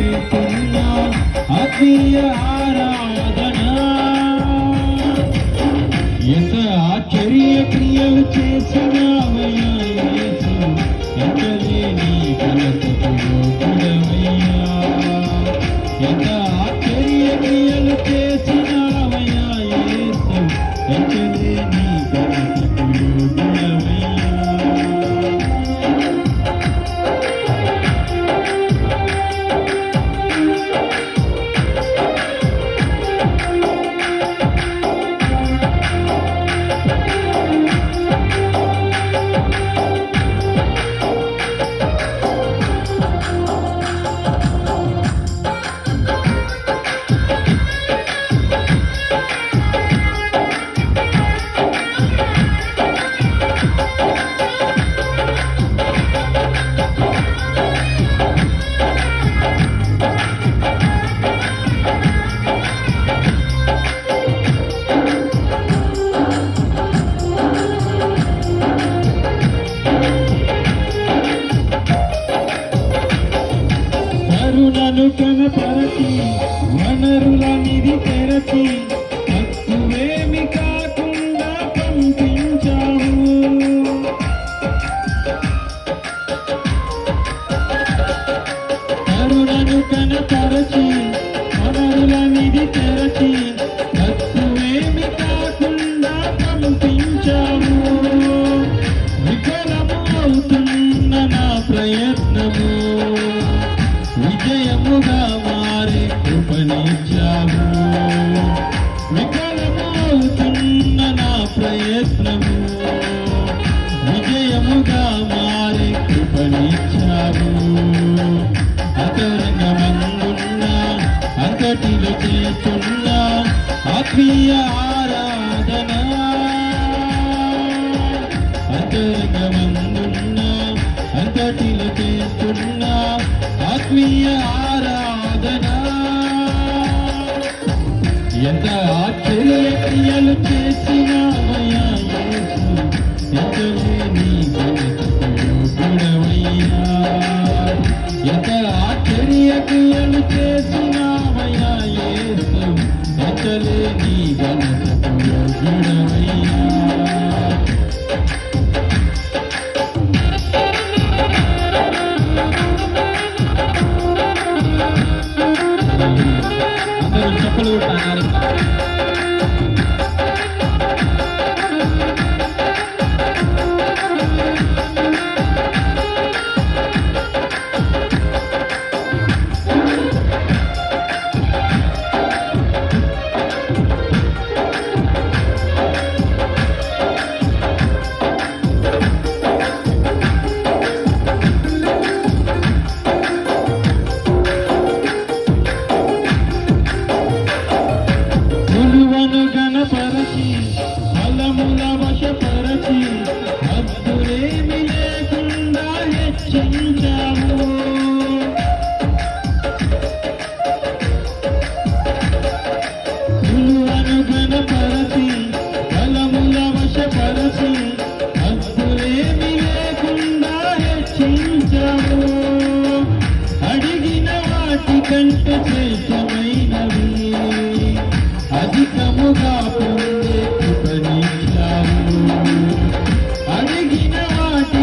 చేస్తున్నా ఆత్మీయ వనరులను కనపరచి వనరుల నిధి తెరచి తక్కువేమి కాకుండా పంపించాము కరుణను కనపరచి వనరుల నిధి తెరచి తక్కువేమి కాకుండా నా ప్రయత్నము విజయముగా మారి కృపణించావు విఫలము నా ప్రయత్నము. విజయముగా మారి కృపణించావు అంతరంగమందున్న అంతటిలో చేస్తున్న ఆత్మీయ ఆరాధన. అంతరంగమందున్న అంతటిలో ఆత్మీయ ఆరాధన ఎంత ఆశ్చర్య క్రియలు చేసినావయ్యా యేసు ఎంతలేని గుణవయ్యా ఎంత ఆశ్చర్య క్రియలు చేసినావయ్యా యేసు ఎంతలేని గుణవయ్యా చెప్పులు కొట్టాలి వశపరచి హద్దులేమి లేకుండా హెచ్చించాము కొలువను గణపరచి ఫలముల వశపరచి హద్దులేమి లేకుండా హెచ్చించాము అడిగిన వాటి కంటే శ్రేష్టమైనవి అధికముగా పొందే కృపణి అడిగిన వాటి